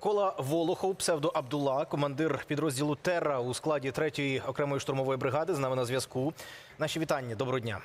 Кола Волохов, псевдо Абдула, командир підрозділу Терра у складі 3-ї окремої штурмової бригади. З нами на зв'язку. Наші вітання. Доброго дня.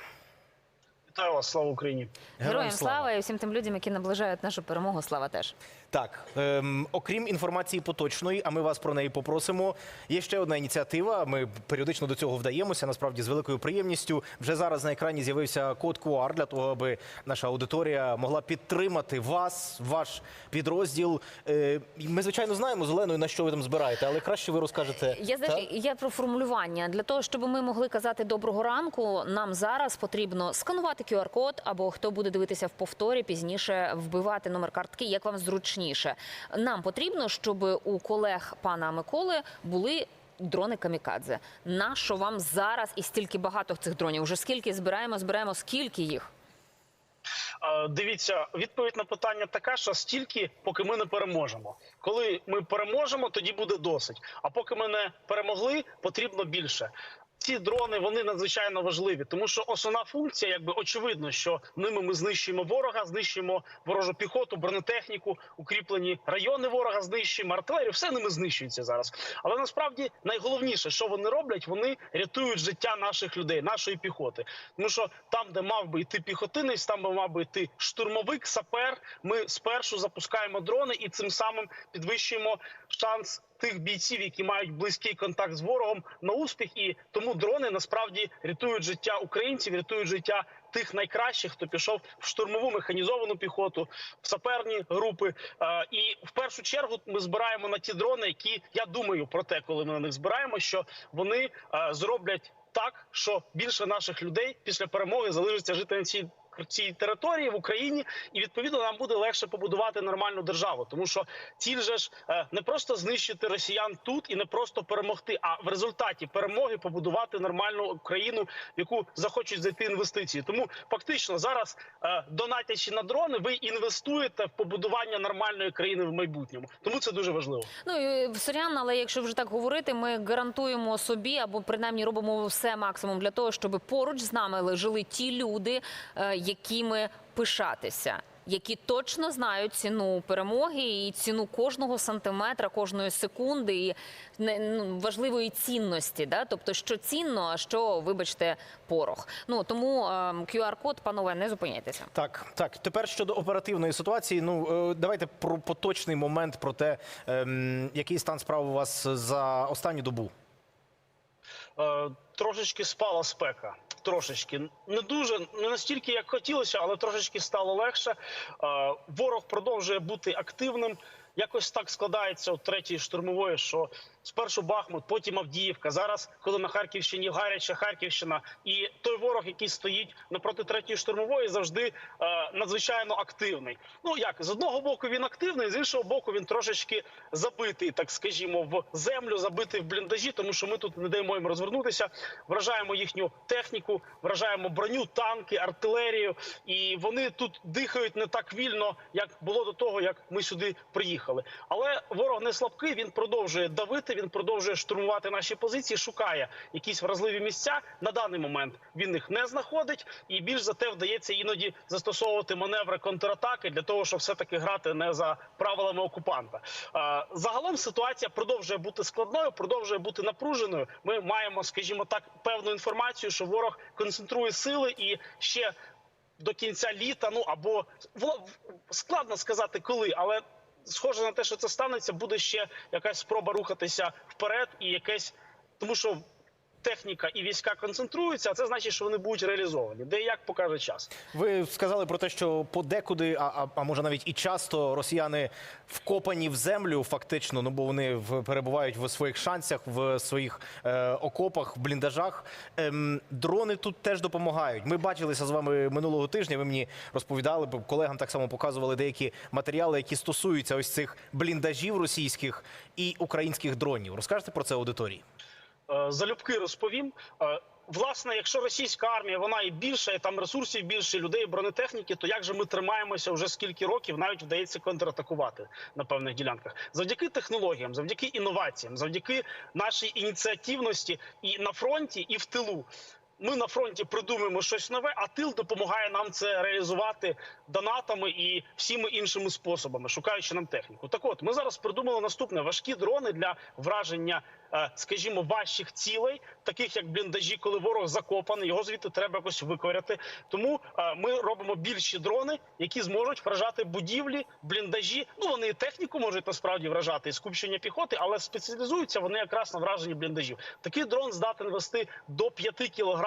Вітаю вас, слава Україні. Героям слава і всім тим людям, які наближають нашу перемогу. Слава теж. Так, ем, окрім інформації поточної, а ми вас про неї попросимо. Є ще одна ініціатива. Ми періодично до цього вдаємося. Насправді з великою приємністю. Вже зараз на екрані з'явився код QR для того, аби наша аудиторія могла підтримати вас, ваш підрозділ. Е, ми звичайно знаємо зеленою на що ви там збираєте, але краще ви розкажете. Я знаєш, я про формулювання для того, щоб ми могли казати доброго ранку. Нам зараз потрібно сканувати QR-код, або хто буде дивитися в повторі, пізніше вбивати номер картки, як вам зручніше. Нам потрібно, щоб у колег пана Миколи були. Дрони камікадзе. Нащо вам зараз і стільки багато цих дронів? Уже скільки збираємо, збираємо, скільки їх? Дивіться, відповідь на питання така, що стільки, поки ми не переможемо. Коли ми переможемо, тоді буде досить. А поки ми не перемогли, потрібно більше. Ці дрони вони надзвичайно важливі, тому що основна функція, якби очевидно, що ними ми знищуємо ворога, знищуємо ворожу піхоту, бронетехніку, укріплені райони ворога, знищуємо артилерію. Все ними знищується зараз. Але насправді найголовніше, що вони роблять, вони рятують життя наших людей, нашої піхоти. Тому що там, де мав би йти піхотинець, там де мав би йти штурмовик, сапер. Ми спершу запускаємо дрони і цим самим підвищуємо шанс тих бійців, які мають близький контакт з ворогом на успіх, і тому дрони насправді рятують життя українців, рятують життя тих найкращих, хто пішов в штурмову механізовану піхоту, в саперні групи. Е, І в першу чергу ми збираємо на ті дрони, які я думаю про те, коли ми на них збираємо, що вони е, зроблять так, що більше наших людей після перемоги залишиться жити на цій. Цій території в Україні, і відповідно нам буде легше побудувати нормальну державу, тому що ціль же ж е, не просто знищити росіян тут і не просто перемогти, а в результаті перемоги побудувати нормальну країну, в яку захочуть зайти інвестиції. Тому фактично зараз, е, донатячи на дрони, ви інвестуєте в побудування нормальної країни в майбутньому. Тому це дуже важливо. Ну і сорян, але якщо вже так говорити, ми гарантуємо собі або принаймні робимо все максимум для того, щоб поруч з нами жили ті люди, е, якими пишатися. Які точно знають ціну перемоги і ціну кожного сантиметра, кожної секунди і ну, важливої цінності, да? тобто що цінно, а що, вибачте, порох. Ну тому ем, QR-код, панове, не зупиняйтеся. Так, так. Тепер щодо оперативної ситуації. Ну е, давайте про поточний момент, про те, ем, який стан справ у вас за останню добу. Е, трошечки спала спека. Трошечки не дуже не настільки, як хотілося, але трошечки стало легше. Е, ворог продовжує бути активним. Якось так складається у третій штурмової, що спершу Бахмут, потім Авдіївка. Зараз, коли на Харківщині гаряча Харківщина, і той ворог, який стоїть напроти третьої штурмової, завжди е, надзвичайно активний. Ну як з одного боку він активний, з іншого боку, він трошечки забитий, так скажімо, в землю, забитий в бліндажі, тому що ми тут не даємо їм розвернутися. Вражаємо їхню техніку, вражаємо броню, танки, артилерію, і вони тут дихають не так вільно, як було до того, як ми сюди приїхали. Але ворог не слабкий. Він продовжує давити, він продовжує штурмувати наші позиції, шукає якісь вразливі місця. На даний момент він їх не знаходить, і більш за те вдається іноді застосовувати маневри контратаки для того, щоб все таки грати не за правилами окупанта. Е, Загалом ситуація продовжує бути складною, продовжує бути напруженою. Ми маємо, скажімо так, певну інформацію, що ворог концентрує сили і ще. До кінця літа, ну або складно сказати коли, але схоже на те, що це станеться, буде ще якась спроба рухатися вперед, і якесь тому, що техніка і війська концентруються, а це значить, що вони будуть реалізовані. Де і як покаже час. Ви сказали про те, що подекуди, а, а, а може навіть і часто росіяни вкопані в землю, фактично, ну бо вони в, перебувають в своїх шансах, в своїх е, окопах, в бліндажах. Ем, дрони тут теж допомагають. Ми бачилися з вами минулого тижня. Ви мені розповідали, колегам так само показували деякі матеріали, які стосуються ось цих бліндажів російських і українських дронів. Розкажете про це аудиторії? Е, залюбки розповім. Е, Власне, якщо російська армія вона і більша, і там ресурсів більше людей, бронетехніки, то як же ми тримаємося вже скільки років, навіть вдається контратакувати на певних ділянках завдяки технологіям, завдяки інноваціям, завдяки нашій ініціативності і на фронті, і в тилу. Ми на фронті придумуємо щось нове, а тил допомагає нам це реалізувати донатами і всіми іншими способами, шукаючи нам техніку. Так, от ми зараз придумали наступне: важкі дрони для враження, е, скажімо, важчих цілей, таких як бліндажі, коли ворог закопаний, його звідти треба якось викоряти. Тому е, ми робимо більші дрони, які зможуть вражати будівлі, бліндажі. Ну вони і техніку можуть насправді вражати і скупчення піхоти, але спеціалізуються вони якраз на враженні бліндажів. Такий дрон здатен вести до 5 кілограмів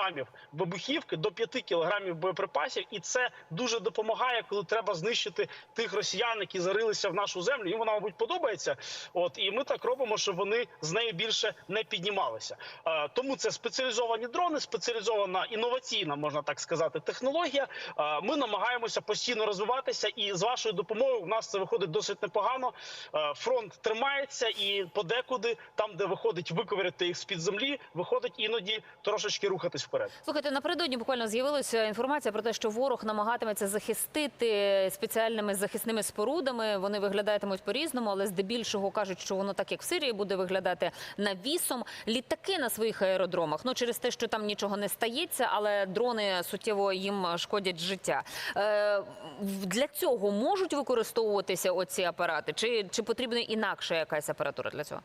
вибухівки, до 5 кілограмів боєприпасів, і це дуже допомагає, коли треба знищити тих росіян, які зарилися в нашу землю. Їм вона, мабуть, подобається. От і ми так робимо, щоб вони з нею більше не піднімалися. Е, тому це спеціалізовані дрони, спеціалізована інноваційна, можна так сказати, технологія. Е, ми намагаємося постійно розвиватися, і з вашою допомогою у нас це виходить досить непогано. Е, фронт тримається, і подекуди, там, де виходить виковиряти їх з під землі, виходить іноді трошечки рухатись вперед. Слухайте, напередодні буквально з'явилася інформація про те, що ворог намагатиметься захистити спеціальними захисними спорудами. Вони виглядатимуть по-різному, але здебільшого кажуть, що воно так як в Сирії буде виглядати навісом. Літаки на своїх аеродромах. Ну через те, що там нічого не стається, але дрони суттєво їм шкодять життя. Е, для цього можуть використовуватися оці апарати, чи, чи потрібна інакша якась апаратура для цього?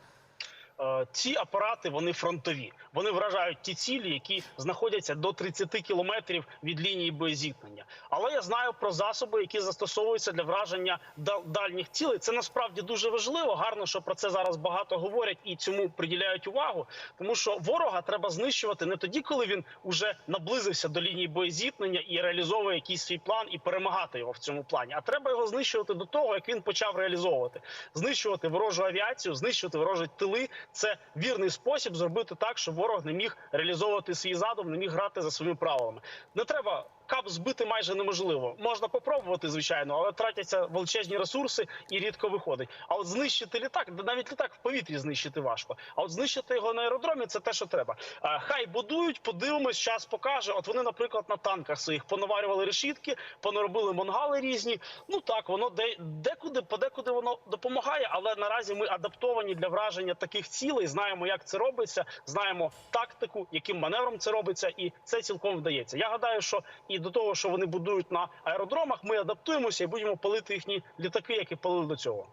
Е, ці апарати вони фронтові. Вони вражають ті цілі, які знаходяться до 30 кілометрів від лінії боєзіткнення. Але я знаю про засоби, які застосовуються для враження дал- дальніх цілей. Це насправді дуже важливо. Гарно, що про це зараз багато говорять і цьому приділяють увагу. Тому що ворога треба знищувати не тоді, коли він уже наблизився до лінії боєзіткнення і реалізовує якийсь свій план і перемагати його в цьому плані. А треба його знищувати до того, як він почав реалізовувати, знищувати ворожу авіацію, знищувати ворожі тили. Це вірний спосіб зробити так, щоб ворог не міг реалізовувати свій задум, не міг грати за своїми правилами. Не треба. Кап збити майже неможливо. Можна попробувати, звичайно, але тратяться величезні ресурси і рідко виходить. А от знищити літак, навіть літак в повітрі знищити важко. А от знищити його на аеродромі це те, що треба. Хай будують, подивимось, час покаже. От вони, наприклад, на танках своїх понаварювали решітки, понаробили мангали різні. Ну так, воно де декуди, подекуди воно допомагає, але наразі ми адаптовані для враження таких цілей. Знаємо, як це робиться, знаємо тактику, яким маневром це робиться, і це цілком вдається. Я гадаю, що і до того, що вони будують на аеродромах, ми адаптуємося і будемо палити їхні літаки, які палили до цього.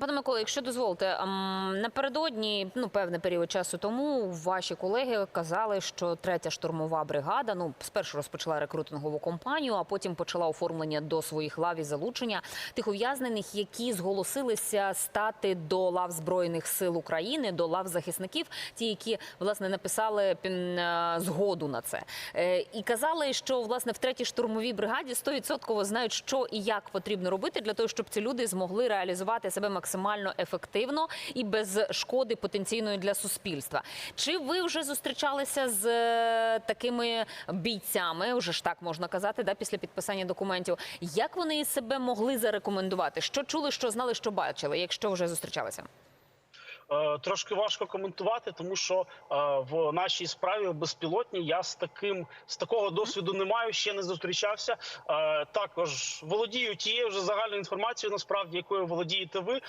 Пане Миколо, якщо дозволите, ем, напередодні, ну певний період часу тому, ваші колеги казали, що третя штурмова бригада ну спершу розпочала рекрутингову кампанію, а потім почала оформлення до своїх лав і залучення тих ув'язнених, які зголосилися стати до лав збройних сил України, до лав захисників, ті, які власне написали е, згоду на це, Е, і казали, що власне третій штурмовій бригаді 100% знають, що і як потрібно робити для того, щоб ці люди змогли реалізувати себе максимально ефективно і без шкоди потенційної для суспільства. Чи ви вже зустрічалися з е, такими бійцями? Уже ж так можна казати, да, після підписання документів. Як вони себе могли зарекомендувати? Що чули, що знали, що бачили, якщо вже зустрічалися? Е, Трошки важко коментувати, тому що е, в нашій справі безпілотній я з таким з такого досвіду не маю, ще не зустрічався. Е, Також володію тією вже загальною інформацією, насправді якою володієте ви.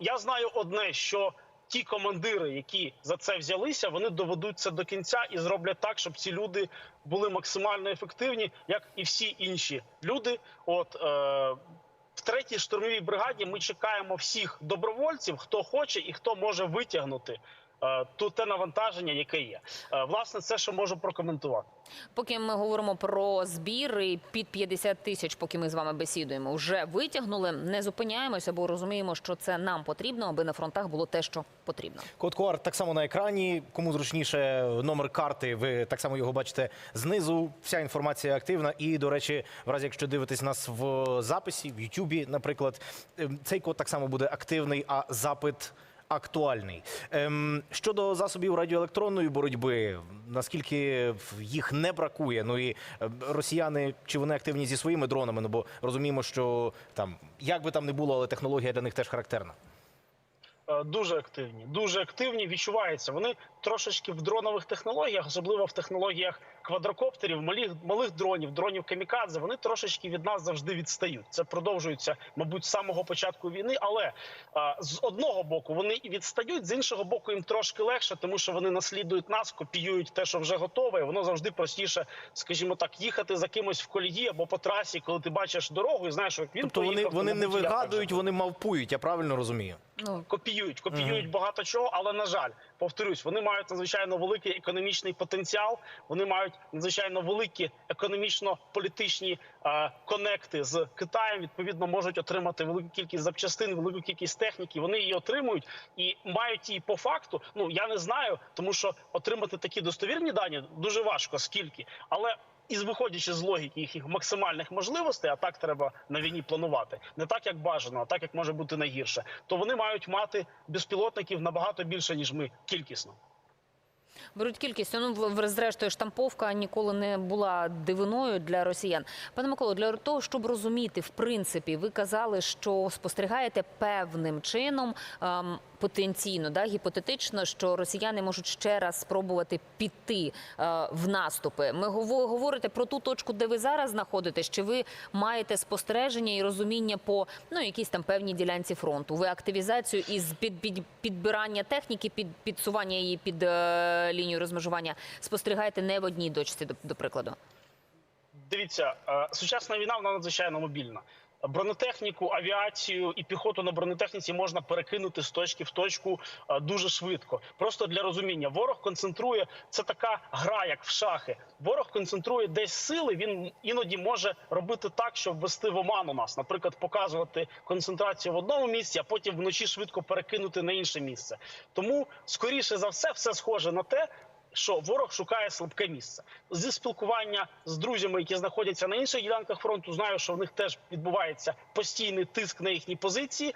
Я знаю одне, що ті командири, які за це взялися, вони доведуть це до кінця і зроблять так, щоб ці люди були максимально ефективні, як і всі інші люди. От в третій штурмовій бригаді ми чекаємо всіх добровольців, хто хоче і хто може витягнути ту те навантаження, яке є. Е, власне, це що можу прокоментувати. Поки ми говоримо про збір і під 50 тисяч, поки ми з вами бесідуємо, вже витягнули. Не зупиняємося, бо розуміємо, що це нам потрібно, аби на фронтах було те, що потрібно. Код QR так само на екрані. Кому зручніше номер карти, ви так само його бачите знизу. Вся інформація активна. І, до речі, в разі, якщо дивитесь нас в записі, в Ютубі, наприклад, ем, цей код так само буде активний, а запит. Актуальний ем, щодо засобів радіоелектронної боротьби, наскільки їх не бракує. Ну і е, росіяни чи вони активні зі своїми дронами? Ну бо розуміємо, що там як би там не було, але технологія для них теж характерна. Е, Дуже активні, дуже активні. Відчувається. Вони трошечки в дронових технологіях, особливо в технологіях квадрокоптерів, малих малих дронів, дронів камікадзе, вони трошечки від нас завжди відстають. Це продовжується, мабуть, з самого початку війни. Але а, з одного боку вони і відстають, з іншого боку, їм трошки легше, тому що вони наслідують нас, копіюють те, що вже готове. і Воно завжди простіше, скажімо так, їхати за кимось в колії або по трасі, коли ти бачиш дорогу і знаєш, як він Тобто поїхав, то, вони не вигадують, вони мавпують, я правильно розумію. Ну, копіюють, копіюють багато чого, але на жаль, повторюсь, вони мають надзвичайно великий економічний потенціал. Вони мають надзвичайно великі економічно-політичні е, конекти з Китаєм. Відповідно, можуть отримати велику кількість запчастин, велику кількість техніки. Вони її отримують і мають її по факту. Ну я не знаю, тому що отримати такі достовірні дані дуже важко. Скільки, але і виходячи з логіки їхніх максимальних можливостей, а так треба на війні планувати, не так як бажано, а так як може бути найгірше, то вони мають мати безпілотників набагато більше ніж ми кількісно. Беруть кількість. Ну, зрештою, штамповка ніколи не була дивиною для росіян. Пане Миколо, для того, щоб розуміти, в принципі, ви казали, що спостерігаєте певним чином ем, потенційно, да, гіпотетично, що росіяни можуть ще раз спробувати піти е, в наступи. Ми гово- говорите про ту точку, де ви зараз знаходитесь, чи ви маєте спостереження і розуміння по ну якійсь там певній ділянці фронту? Ви активізацію із під, під, підбирання техніки, під підсування її під е, лінію розмежування спостерігаєте не в одній дочці, до, до прикладу. Дивіться, е, сучасна війна вона надзвичайно мобільна. Бронетехніку, авіацію і піхоту на бронетехніці можна перекинути з точки в точку е, дуже швидко. Просто для розуміння, ворог концентрує це така гра, як в шахи. Ворог концентрує десь сили. Він іноді може робити так, щоб ввести в оману нас, наприклад, показувати концентрацію в одному місці, а потім вночі швидко перекинути на інше місце. Тому скоріше за все, все схоже на те, що ворог шукає слабке місце зі спілкування з друзями, які знаходяться на інших ділянках фронту. Знаю, що в них теж відбувається постійний тиск на їхні позиції.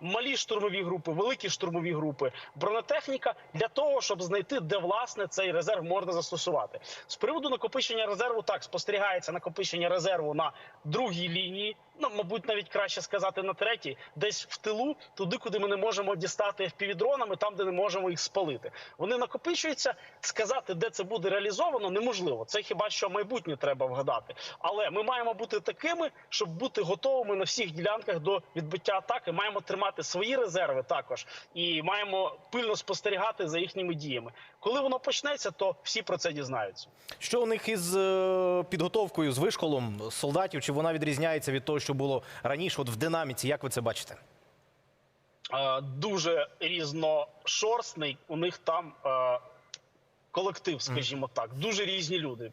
Малі штурмові групи, великі штурмові групи, бронетехніка для того, щоб знайти, де власне цей резерв можна застосувати. З приводу накопичення резерву, так спостерігається накопичення резерву на другій лінії. Ну, мабуть, навіть краще сказати на третій, десь в тилу, туди, куди ми не можемо дістати впівдронами, там, де не можемо їх спалити. Вони накопичуються. Сказати, де це буде реалізовано, неможливо. Це хіба що майбутнє треба вгадати. Але ми маємо бути такими, щоб бути готовими на всіх ділянках до відбиття атаки. Маємо тримати свої резерви також і маємо пильно спостерігати за їхніми діями. Коли воно почнеться, то всі про це дізнаються. Що у них із е, підготовкою, з вишколом солдатів? Чи вона відрізняється від того, що було раніше? От в динаміці, як ви це бачите? е, дуже різношорстний. У них там е, колектив, скажімо так, дуже різні люди.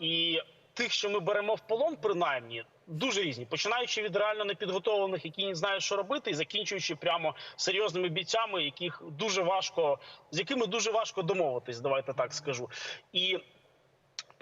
І тих, що ми беремо в полон, принаймні. Дуже різні, починаючи від реально непідготовлених, які не знають, що робити, і закінчуючи прямо серйозними бійцями, яких дуже важко, з якими дуже важко домовитись, давайте так скажу. І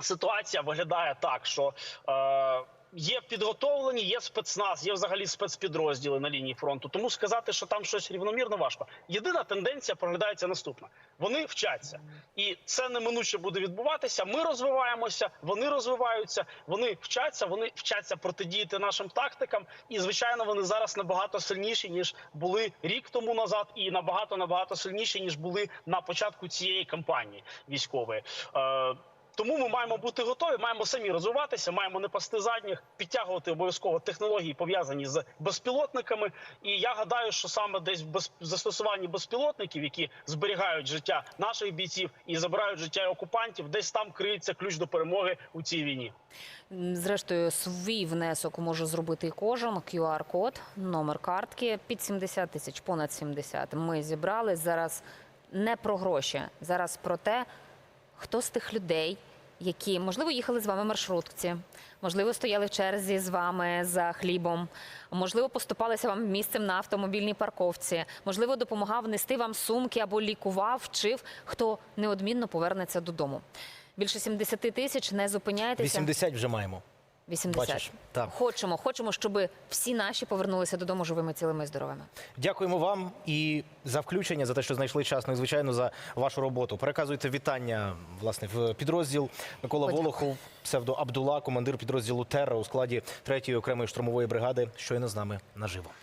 ситуація виглядає так, що е, є підготовлені, є спецназ, є взагалі спецпідрозділи на лінії фронту. Тому сказати, що там щось рівномірно важко. Єдина тенденція проглядається наступна: вони вчаться, і це неминуче буде відбуватися. Ми розвиваємося, вони розвиваються, вони вчаться, вони вчаться протидіяти нашим тактикам. І звичайно, вони зараз набагато сильніші ніж були рік тому назад, і набагато набагато сильніші ніж були на початку цієї кампанії військової. Тому ми маємо бути готові, маємо самі розвиватися, маємо не пасти задніх, підтягувати обов'язково технології пов'язані з безпілотниками. І я гадаю, що саме десь в застосуванні безпілотників, які зберігають життя наших бійців і забирають життя окупантів, десь там криється ключ до перемоги у цій війні. Зрештою, свій внесок може зробити кожен. QR-код, номер картки під 70 тисяч, понад 70. Ми зібрали зараз не про гроші, зараз про те, хто з тих людей, які можливо їхали з вами в маршрутці, можливо, стояли в черзі з вами за хлібом, можливо, поступалися вам місцем на автомобільній парковці, можливо, допомагав нести вам сумки або лікував, вчив, хто неодмінно повернеться додому. Більше 70 тисяч, не зупиняйтеся. 80 вже маємо. 80. Бачиш, так. Хочемо, хочемо, щоб всі наші повернулися додому живими, цілими і здоровими. Дякуємо вам і за включення, за те, що знайшли час, ну і звичайно за вашу роботу. Переказуйте вітання власне в підрозділ Микола Подякую. Волохов, псевдо Абдула, командир підрозділу Терра у складі 3-ї окремої штурмової бригади, щойно з нами наживо.